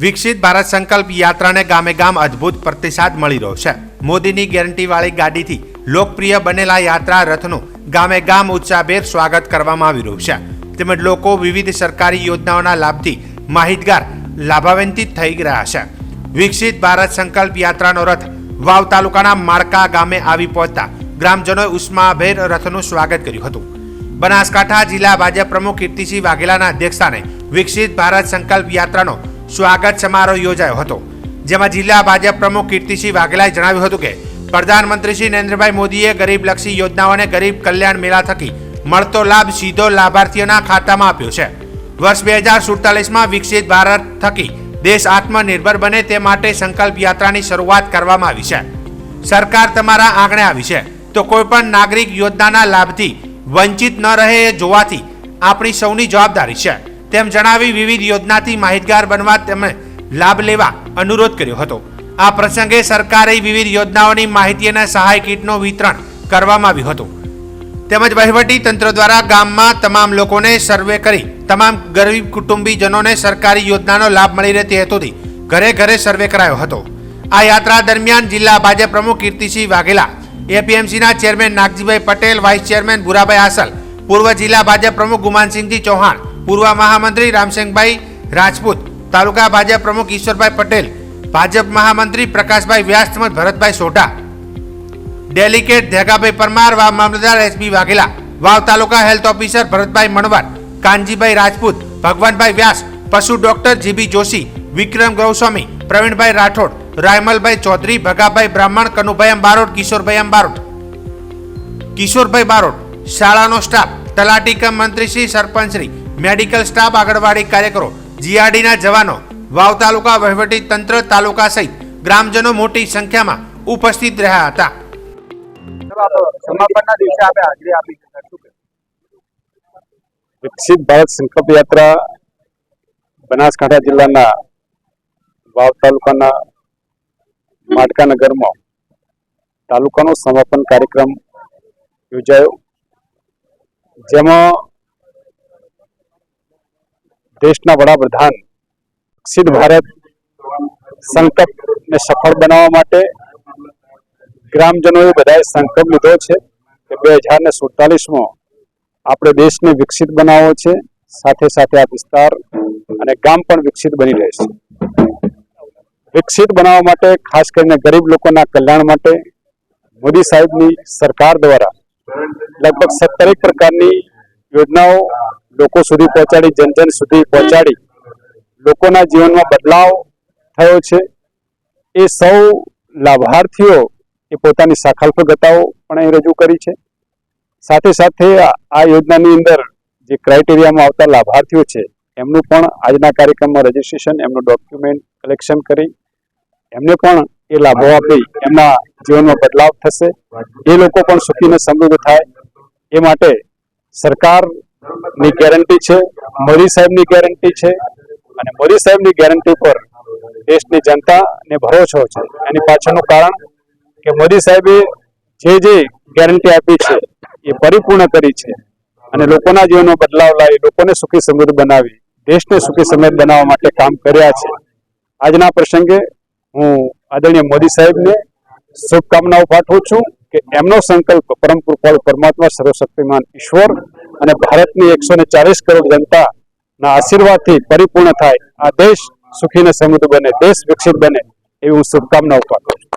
વિકસિત ભારત સંકલ્પ યાત્રાને ગામે ગામ અદ્ભુત પ્રતિસાદ મળી રહ્યો છે. મોદીની ગેરંટીવાળી ગાડીથી લોકપ્રિય બનેલા યાત્રા રથનું ગામે ગામ ઉત્સાહભેર સ્વાગત કરવામાં આવી રહ્યું છે. તેમજ લોકો વિવિધ સરકારી યોજનાઓના લાભથી માહિતગાર, લાભાન્વિત થઈ રહ્યા છે. વિકસિત ભારત સંકલ્પ યાત્રાનો રથ વાવ તાલુકાના માળકા ગામે આવી પહોંચતા ગ્રામજનોએ ઉષ્માભેર રથનું સ્વાગત કર્યું હતું. બનાસકાંઠા જિલ્લા ભાજપ પ્રમુખ કીર્તિસિંહ વાઘેલાના અધ્યક્ષસ્થાને વિકસિત ભારત સંકલ્પ યાત્રાનો સ્વાગત સમારોહ યોજાયો હતો, જેમાં જિલ્લા ભાજપ પ્રમુખ કીર્તિસિંહ વાઘેલાએ જણાવ્યું હતું કે, પ્રધાનમંત્રી શ્રી નરેન્દ્રભાઈ મોદીએ ગરીબલક્ષી યોજનાઓને ગરીબ કલ્યાણ મેળા થકી મળતો લાભ સીધો લાભાર્થીઓના ખાતામાં આપ્યો છે. વર્ષ બે હજાર સુડતાલીસમાં વિકસિત ભારત થકી દેશ આત્મનિર્ભર બને તે માટે સંકલ્પ યાત્રાની શરૂઆત કરવામાં આવી છે. સરકાર તમારા આંગણે આવી છે, તો કોઈપણ નાગરિક યોજનાના લાભથી વંચિત ન રહે એ જોવાથી આપણી સૌની જવાબદારી છે. તેમ જણાવી વિવિધ યોજનાથી માહિતગાર બનવા તેમણે લાભ લેવા અનુરોધ કર્યો હતો. આ પ્રસંગે સરકારે વિવિધ યોજનાઓની માહિતી અને સહાય કીટનું વિતરણ કરવામાં આવ્યું હતું. તેમજ વહીવટી તંત્ર દ્વારા ગામમાં તમામ લોકોને સર્વે કરી તમામ ગરીબ કુટુંબીજનોને સરકારી યોજનાનો લાભ મળી રહે તે હેતુથી ઘરે ઘરે સર્વે કરાયો હતો. આ યાત્રા દરમિયાન જિલ્લા ભાજપ પ્રમુખ Kirtisinh Vaghela, એપીએમસીના chairman Nagjibhai Patel, vice chairman Bhurabhai Asal, પૂર્વ જિલ્લા ભાજપ પ્રમુખ ગુમાનસિંહજી ચૌહાણ પૂર્વ મહામંત્રી રામસિંહભાઈ રાજપૂત, તાલુકા ભાજપ પ્રમુખ ઈશ્વરભાઈ પટેલ, ભાજપ મહામંત્રી પ્રકાશભાઈ વ્યાસ તેમજ ભરતભાઈ સોઢા. ડેલિકેટ ધેગાભાઈ પરમાર, વાવ મામલતદાર S B Vaghela, Vav taluka health officer Bharatbhai Manvar Kanjibhai Rajput, Bhagwanbhai Vyas, પશુ doctor G B Joshi, Vikram Goswami, Pravinbhai Rathod, Raymalbhai Chaudhary, Bhagabhai Brahman, Kanubhai અંબારોડ Kishorbhai અંબારોડ Kishorbhai Barot, શાળાનો સ્ટાફ, તલાટી કમ મંત્રીશ્રી સરપંચશ્રી મેડિકલ સ્ટાફ આંગણવાડી કાર્યકરો જીઆરડીના જવાનો વાવ તાલુકા વહીવટી તંત્ર તાલુકા સહિત ગ્રામજનો મોટી સંખ્યામાં ઉપસ્થિત રહ્યા હતા સમાપનના દિવસે આપણે હાજરી આપી છે સર. શું કહેશો? વિકસિત ભારત સંકલ્પ યાત્રા બનાસકાંઠા જિલ્લાના વાવ તાલુકાના માટકા નગરમાં તાલુકાનો સમાપન કાર્યક્રમ યોજાયો જેમાં દેશના વડાપ્રધાન વિકસિત ભારત સંકલ્પને સફળ બનાવવા માટે ગ્રામજનોએ બધાએ સંકલ્પ લીધો છે કે બે હજાર ને સુડતાલીસમાં આપણે દેશને વિકસિત બનાવવો છે. સાથે સાથે આ વિસ્તાર અને ગામ પણ વિકસિત બની રહેશે. વિકસિત બનાવવા માટે ખાસ કરીને ગરીબ લોકોના કલ્યાણ માટે મોદી સાહેબની સરકાર દ્વારા લગભગ સત્તરેક પ્રકારની યોજનાઓ લોકો સુધી પહોંચાડી જન જન સુધી પહોંચાડી. લોકોના જીવનમાં બદલાવ થયો છે. એ સૌ લાભાર્થીઓ એ પોતાની સાખલ્પગતાઓ પણ અહીં રજૂ કરી છે. સાથે સાથે આ યોજનાની અંદર જે ક્રાઇટેરિયામાં આવતા લાભાર્થીઓ છે, એમનું પણ આજના કાર્યક્રમમાં રજીસ્ટ્રેશન, એમનું ડોક્યુમેન્ટ કલેક્શન કરી, એમને પણ એ લાભો આપી એમના જીવનમાં બદલાવ થશે. એ લોકો પણ સુખીને સમૃદ્ધ થાય. એ માટે સરકારની ગેરંટી છે, મોદી સાહેબની ગેરંટી છે અને મોદી સાહેબની ગેરંટી પર દેશની જનતાને ભરોસો છે. એની પાછળનું કારણ કે મોદી સાહેબે જે જે ગેરંટી આપી છે, એ પરિપૂર્ણ કરી છે અને લોકોના જીવનમાં બદલાવ લાવી, લોકોને સુખી સમૃદ્ધ બનાવી, દેશને સુખી સમૃદ્ધ બનાવવા માટે કામ કર્યા છે. આજના પ્રસંગે હું આદરણીય મોદી સાહેબને શુભકામનાઓ પાઠવું છું કે એમનો સંકલ્પ પરમ કૃપાળુ પરમાત્મા સર્વશક્તિમાન ઈશ્વર અને ભારતની એકસો ને ચાલીસ કરોડ જનતાના આશીર્વાદથી પરિપૂર્ણ થાય આ દેશ સુખી ને સમૃદ્ધ બને, દેશ વિકસિત બને એવી હું શુભકામનાઓ પાઠવું